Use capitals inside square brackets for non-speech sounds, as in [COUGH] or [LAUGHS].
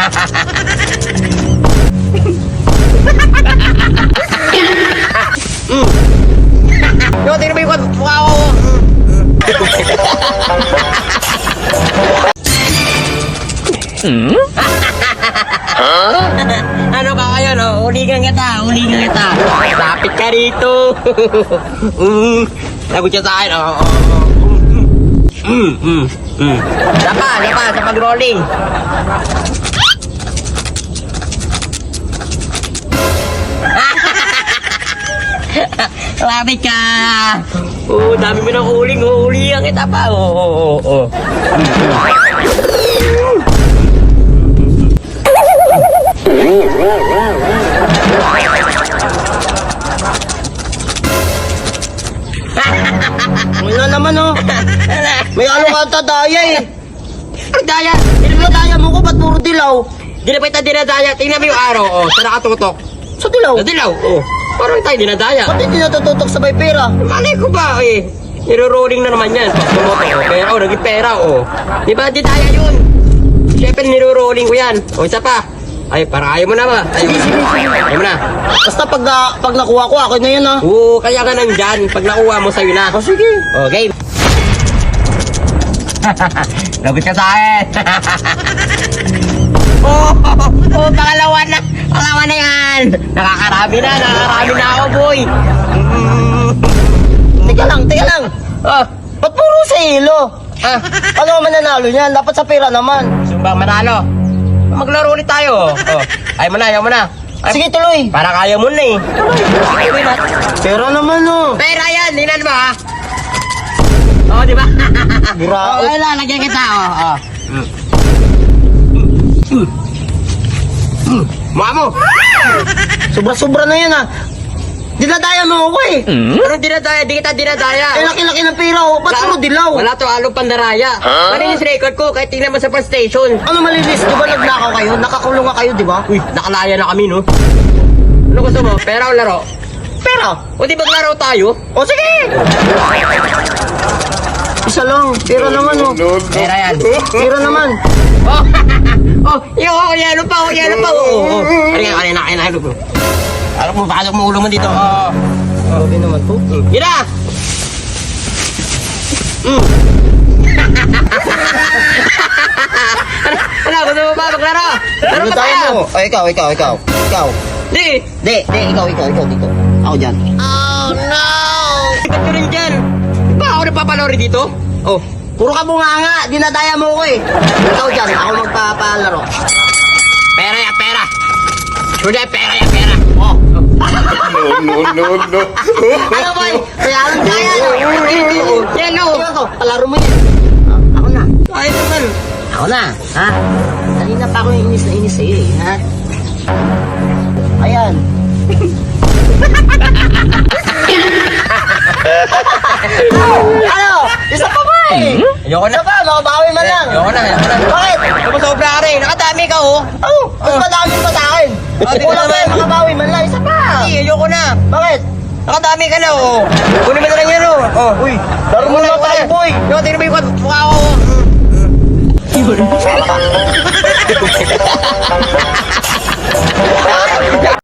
Yo, tingnan mo yung mukha ko. ano ka kayo, no? Uligan kita, uligan kita. Lapit ka rito. mm. Lagot siya sa akin, oo. Oh, oh. Mm, mm, mm. Sapa, sapa, sa pag-rolling. [LAUGHS] Lapit ka. Oo, dami mo ng uling. Uulihan kita pa. Oo, oo, oo, oo. [LAUGHS] Wala naman oh. May ano ka tadaya eh. Ang daya. Dinadaya mo ko, ba't puro dilaw? Di na pa kita dinadaya. Tingnan mo yung araw. Oh, sa nakatutok. Sa dilaw? Sa dilaw. Oh. Parang tayo dinadaya. Ba't hindi natututok sa may pera? Malay ko ba eh. Niro-rolling na naman yan. Pag tumoto. Oh. Pera, oh, naging pera. Oh. Di ba dinadaya yun? Siyempre niro-rolling ko yan. O, isa pa. Ay, para ayaw mo na ba? Ayaw mo na. Ayaw mo na. Basta pag, na- pag nakuha ko, akin na yun ah. Oo, kaya ka nandyan. Pag nakuha mo sa'yo na. Oh, sige. Oh, game. [LAUGHS] Lagot ka sa akin. [LAUGHS] oh, oh, pangalawa na. Pangalawa na yan. Nakakarami na, nakakarami na ako, boy. Mm. Teka lang, teka lang. Oh, Ba't puro sa ilo? ah, Ano ang mananalo niyan? Dapat sa pera naman. sumbang manalo. Maglaro ulit tayo. Oh, ayaw mo na, ayaw mo na. Ay, Sige, tuloy. Para kaya mo na eh. Tuloy na. Pera naman oh. Pera yan, tingnan mo ha. Oh, di ba? Gira- oh, wala, lagyan kita. Oh, oh. Mm. Mm. Mukha mo. [LAUGHS] Sobra-sobra na yan ah. Dinadaya mo ako eh. Anong dinadaya? Di kita dinadaya. Eh, laki-laki ng pera oh. Ba't puro dilaw? Wala to along pandaraya. Malinis record ko kahit tingnan mo sa bus station. Ano malinis? Di ba nagnakaw kayo? Nakakulong nga kayo, di ba? Uy, nakalaya na kami, no? Ano gusto mo? Pera o laro? Pera. O di maglaro tayo? O sige! Isa lang. Pera naman oh. Pera yan. Pera naman. Oh, [LAUGHS] oh, yo, oh, yelo pa, oh, yelo pa, oh, oh. Ano yan, ano na, ano na, ano. Alam mo, pasok mo ulo mo dito, oh. Grabe naman to. Yun na! Mm. ano, ano, gusto mo ba maglaro? Laro Ano pa tayo? Ay, ikaw, ikaw, ikaw. Ikaw. Di, Di, di, ikaw, ikaw, ikaw dito. Ako dyan. ba't ko rin dyan? Ba ako napapalori dito? Oh, Puro ka bunganga. Dinadaya mo ko eh. Ikaw dyan. Ako magpapalaro. pera ya, pera. Sure pera ya, pera. Oh. no, no, no, no. Ano boy? Kaya lang kaya no? [LAUGHS] Yan, no. Ikaw to. Palaro mo yan. Ako na. Kaya naman. Ako na. Ha? Kanina pa ako yung inis na inis sa'yo eh. Ha? Ayan. [LAUGHS] ano? Isa pa ba eh? Ayoko na. Isa pa, makabawi man lang. Ayoko na, ayoko na. Bakit? Sumusobra ka rin. Nakadami ka, oh. Oh, mas madami pa sa akin. Ah, di Kulang naman. makabawi man lang. Isa pa. Ay, ayoko na. Bakit? Nakadami ka na, oh. Kunin mo na lang yan, oh. Oh. Uy, laro mo na tayo, boy. Yo, tingnan mo yung mukha ko. [LAUGHS]